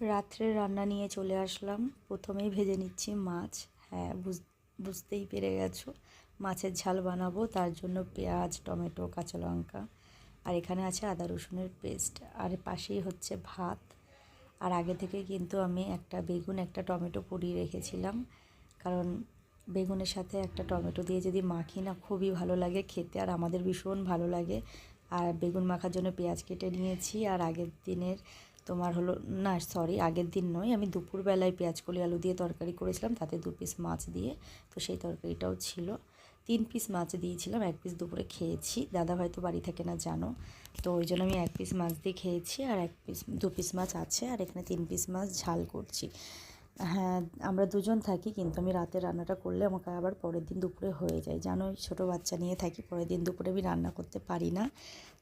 রাত্রে রান্না নিয়ে চলে আসলাম। প্রথমেই ভেজে নিচ্ছি মাছ। হ্যাঁ বুঝ- বুঝতেই পেরে গেছো। মাছের ঝাল বানাবো, তার জন্য পেঁয়াজ, টমেটো, কাঁচা লঙ্কা। আর এখানে আছে আদা রসুনের পেস্ট। আর পাশেই হচ্ছে ভাত। আর আগে থেকে কিন্তু আমি একটা বেগুন, একটা টমেটো পুড়িয়ে রেখেছিলাম। কারণ বেগুনের সাথে একটা টমেটো দিয়ে যদি মাখি না, খুবই ভালো লাগে খেতে। আর আমাদের ভীষণ ভালো লাগে। আর বেগুন মাখার জন্য পেঁয়াজ কেটে নিয়েছি। আর আগের দিনের তোমার হলো, না সরি আগের দিন নয়, আমি দুপুরবেলায় পেঁয়াজ কলি, আলু দিয়ে তরকারি করেছিলাম, তাতে দু পিস মাছ দিয়ে, তো সেই তরকারিটাও ছিল। তিন পিস মাছ দিয়েছিলাম, এক পিস দুপুরে খেয়েছি, দাদা হয়তো বাড়ি থেকে না, জানো। তো ওই জন্য আমি এক পিস মাছ দিয়ে খেয়েছি, আর এক পিস দু পিস মাছ আছে, আর এখানে তিন পিস মাছ ঝাল করছি। হ্যাঁ আমরা দুজন থাকি, কিন্তু আমি রাতে রান্নাটা করলে আমাকে আবার পরের দিন দুপুরে হয়ে যায়। জানোই ছোটো বাচ্চা নিয়ে থাকি, পরের দিন দুপুরে আমি রান্না করতে পারি না,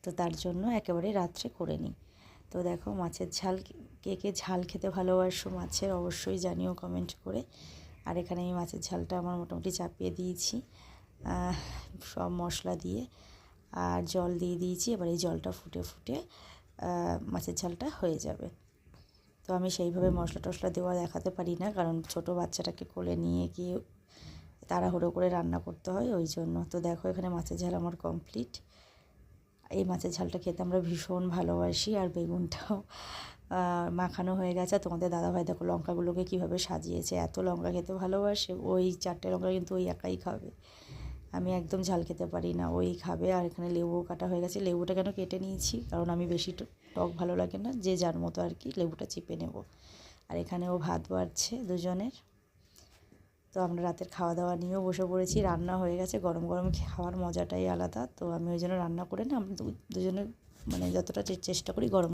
তো তার জন্য একেবারে রাত্রে করে নিই। তো দেখো মাছের ঝাল কে কে ঝাল খেতে ভালোবাসো মাছের অবশ্যই জানিও কমেন্ট করে। আর এখানে আমি মাছের ঝালটা আমার মোটামুটি চাপিয়ে দিয়েছি সব মশলা দিয়ে। আর জল দিয়ে দিয়েছি, এবার এই জলটা ফুটে ফুটে মাছের ঝালটা হয়ে যাবে। তো আমি সেইভাবে মশলা টশলা দেওয়া দেখাতে পারি না, কারণ ছোট বাচ্চাটাকে কোলে নিয়ে গিয়ে তাড়াহুড়ো করে রান্না করতে হয়, ওই জন্য। তো দেখো এখানে মাছের ঝাল আমার কমপ্লিট এই মাছের ঝালটা খেতে আমরা ভীষণ ভালোবাসি আর বেগুনটাও। মাখানো হয়ে গেছে। তোমাদের দাদাভাই দেখো লঙ্কাগুলোকে কীভাবে সাজিয়েছে। এত লঙ্কা খেতে ভালোবাসে। ওই চারটে লঙ্কা কিন্তু ওই একাই খাবে। আমি একদম ঝাল খেতে পারি না। ওই খাবে। আর এখানে লেবু কাটা হয়ে গেছে। লেবুটা কেন কেটে নিয়েছি? কারণ আমি বেশি টক ভালো লাগে না। যে যার মতো আর কি লেবুটা চিপে নেব। আর এখানে ও ভাত বাড়ছে দুজনের। তো আমরা রাতের খাওয়া দাওয়া নিয়েও বসে পড়েছি। রান্না হয়ে গেছে। গরম গরম খাওয়ার মজাটাই আলাদা। তো আমি ওই জন্য রান্না করে না, আমরা দুজনে মানে যতটা চেষ্টা করি গরম